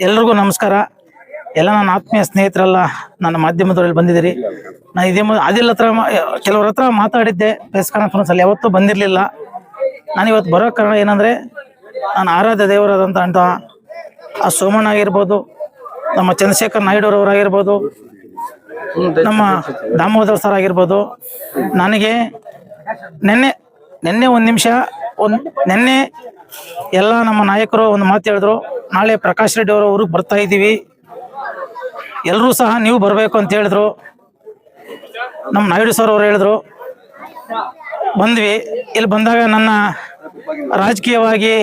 ಎಲ್ರಿಗೂ ನಮಸ್ಕಾರ. ಎಲ್ಲ ನನ್ನ ಆತ್ಮೀಯ ಸ್ನೇಹಿತರೆಲ್ಲ ನನ್ನ ಮಾಧ್ಯಮದವರಲ್ಲಿ ಬಂದಿದ್ದೀರಿ. ನಾನು ಇದೇ ಅದಿಲ್ಲ ಹತ್ರ ಕೆಲವ್ರ ಹತ್ರ ಮಾತಾಡಿದ್ದೆ. ಪ್ರೆಸ್ ಕಾನ್ಫರೆನ್ಸ್ ಅಲ್ಲಿ ಯಾವತ್ತೂ ಬಂದಿರಲಿಲ್ಲ. ನಾನು ಇವತ್ತು ಬರೋ ಕಾರಣ ಏನಂದ್ರೆ, ನಾನು ಆರಾಧ್ಯ ದೇವರಾದಂಥ ಅಂತ ಆ ಸೋಮಣ್ಣ ಆಗಿರ್ಬೋದು, ನಮ್ಮ ಚಂದ್ರಶೇಖರ್ ನಾಯ್ಡುರವರಾಗಿರ್ಬೋದು ನಮ್ಮ ದಾಮೋದರ್ ಸರ್ ಆಗಿರ್ಬೋದು. ನನಗೆ ನಿನ್ನೆ ನಿನ್ನೆ ಒಂದು ನಿಮಿಷ, ಒಂದು, ನಿನ್ನೆ ಎಲ್ಲ ನಮ್ಮ ನಾಯಕರು ಒಂದು ಮಾತು ಹೇಳಿದ್ರು. ನಾಳೆ ಪ್ರಕಾಶ್ ರೆಡ್ಡಿ ಅವರ ಊರಿಗೆ ಬರ್ತಾ ಇದ್ದೀವಿ. ಎಲ್ಲರೂ ಸಹ ನೀವು ಬರಬೇಕು ಅಂತ ಹೇಳಿದ್ರು. ನಮ್ಮ ನಾಯ್ಡು ಸರ್ ಅವರು ಹೇಳಿದ್ರು. ಬಂದ್ವಿ. ಇಲ್ಲಿ ಬಂದಾಗ ನನ್ನ ರಾಜಕೀಯವಾಗಿ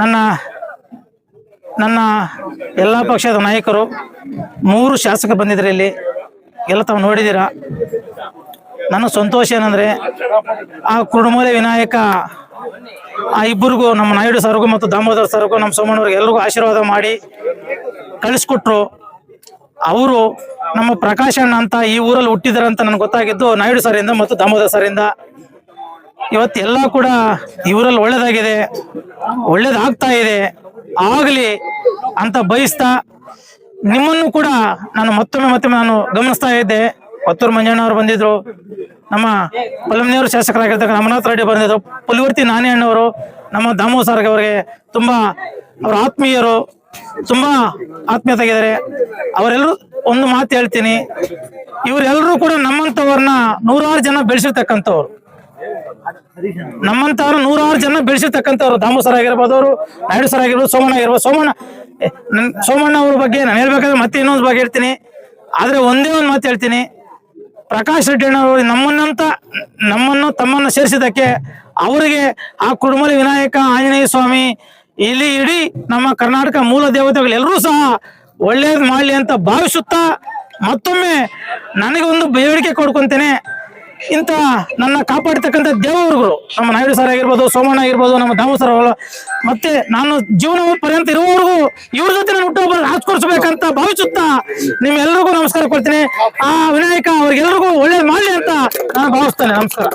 ನನ್ನ ನನ್ನ ಎಲ್ಲ ಪಕ್ಷದ ನಾಯಕರು ಮೂರು ಶಾಸಕರು ಬಂದಿದ್ರು ಇಲ್ಲಿ. ಎಲ್ಲ ತಾವು ನೋಡಿದ್ದೀರಾ? ನನ್ನ ಸಂತೋಷ ಏನಂದ್ರೆ ಆ ಕುರುಡುಮೂಲೆ ವಿನಾಯಕ, ಆ ಇಬ್ಬರಿಗೂ ನಮ್ಮ ನಾಯ್ಡು ಸರ್ಗೂ ಮತ್ತು ದಾಮೋದರ್ ಸರ್ಗೂ, ನಮ್ಮ ಸೋಮಣ್ಣವ್ರಿಗೆ ಎಲ್ರಿಗೂ ಆಶೀರ್ವಾದ ಮಾಡಿ ಕಳಿಸ್ಕೊಟ್ರು. ಅವರು ನಮ್ಮ ಪ್ರಕಾಶ್ ಅಣ್ಣ ಅಂತ ಈ ಊರಲ್ಲಿ ಹುಟ್ಟಿದಾರೆ ಅಂತ ನನಗೆ ಗೊತ್ತಾಗಿದ್ದು ನಾಯ್ಡು ಸರಿಂದ ಮತ್ತು ದಾಮೋದರ್ ಸರಿಂದ. ಇವತ್ತೆಲ್ಲ ಕೂಡ ಇವರಲ್ಲಿ ಒಳ್ಳೇದಾಗಿದೆ, ಒಳ್ಳೇದಾಗ್ತಾ ಇದೆ, ಆಗಲಿ ಅಂತ ಬಯಸ್ತಾ ನಿಮ್ಮನ್ನು ಕೂಡ ನಾನು ಮತ್ತೊಮ್ಮೆ ಮತ್ತೊಮ್ಮೆ ನಾನು ಗಮನಿಸ್ತಾ ಇದ್ದೆ. ಕೊತ್ತೂರು ಮಂಜಣ್ಣ ಅವರು ಬಂದಿದ್ರು. ನಮ್ಮ ಪಲಮನೆಯವರು ಶಾಸಕರಾಗಿರ್ತಕ್ಕಂಥ ರಮನಾಥ್ ರೆಡ್ಡಿ ಬಂದಿದ್ದರು ಪುಲಿವರ್ತಿ ನಾನೇ ಅಣ್ಣವರು ನಮ್ಮ ದಾಮೋ ಅವರಿಗೆ ತುಂಬಾ ಅವರ ಆತ್ಮೀಯರು ತುಂಬಾ ಆತ್ಮೀಯತೆಗಿದ್ದಾರೆ ಅವರೆಲ್ಲರೂ ಒಂದು ಮಾತು ಹೇಳ್ತೀನಿ. ಇವರೆಲ್ಲರೂ ಕೂಡ ನಮ್ಮಂಥವ್ರನ್ನ ನೂರಾರು ಜನ ಬೆಳೆಸಿರ್ತಕ್ಕಂಥವ್ರು. ನಮ್ಮಂತವ್ರು ನೂರಾರು ಜನ ಬೆಳೆಸಿರ್ತಕ್ಕಂಥವ್ರು. ದಾಮು ಸರ್ ಆಗಿರ್ಬೋದು ಅವರು, ನಾಯ್ಡು ಸರ್ ಆಗಿರ್ಬೋದು, ಸೋಮಣ್ಣ ಆಗಿರ್ಬೋದು. ಸೋಮಣ್ಣ ಸೋಮಣ್ಣ ಅವ್ರ ಬಗ್ಗೆ ನಾನು ಹೇಳ್ಬೇಕಾದ್ರೆ ಮತ್ತೆ ಇನ್ನೊಂದು ಬಗ್ಗೆ ಹೇಳ್ತೀನಿ. ಆದ್ರೆ ಒಂದೇ ಒಂದು ಮಾತು ಹೇಳ್ತೀನಿ. ಪ್ರಕಾಶ್ ರೆಡ್ಡಿ ಅಣ್ಣವರು ನಮ್ಮನ್ನಂತ, ನಮ್ಮನ್ನು ತಮ್ಮನ್ನು ಸೇರಿಸಿದ್ದಕ್ಕೆ ಅವರಿಗೆ ಆ ಕುಡುಮಲಿ ವಿನಾಯಕ, ಆಂಜನೇಯ ಸ್ವಾಮಿ, ಇಲ್ಲಿ ಇಡೀ ನಮ್ಮ ಕರ್ನಾಟಕ ಮೂಲ ದೇವತೆಗಳು ಎಲ್ಲರೂ ಸಹ ಒಳ್ಳೇದು ಮಾಡಲಿ ಅಂತ ಭಾವಿಸುತ್ತಾ ಮತ್ತೊಮ್ಮೆ ನನಗೆ ಒಂದು ಬೇಡಿಕೆ ಕೊಡ್ಕೊಂತೇನೆ. ಇಂಥ ನನ್ನ ಕಾಪಾಡ್ತಕ್ಕಂಥ ದೇವರುಗಳು, ನಮ್ಮ ನಾಯ್ಡು ಸರ್ ಆಗಿರ್ಬೋದು, ಸೋಮಣ್ಣ ಆಗಿರ್ಬೋದು, ನಮ್ಮ ದಾಮು ಸರ್ ಅವರು, ಮತ್ತೆ ನಾನು ಜೀವನ ಪರ್ಯಂತ ಇರುವವರೆಗೂ ಇವ್ರ ಜೊತೆ ನಾನು ಹುಟ್ಟುಹಬ್ಬ ರಾಜ್ಕೊಡ್ಸ್ಬೇಕಂತ ಭಾವಿಸುತ್ತಾ ನಿಮ್ಮೆಲ್ಲರಿಗೂ ನಮಸ್ಕಾರ ಕೊಡ್ತೀನಿ. ಆ ವಿನಾಯಕ ಅವ್ರಿಗೆಲ್ಲರಿಗೂ ಒಳ್ಳೇದು ಮಾಡಲಿ ಅಂತ ನಾನು ಭಾವಿಸ್ತೇನೆ. ನಮಸ್ಕಾರ.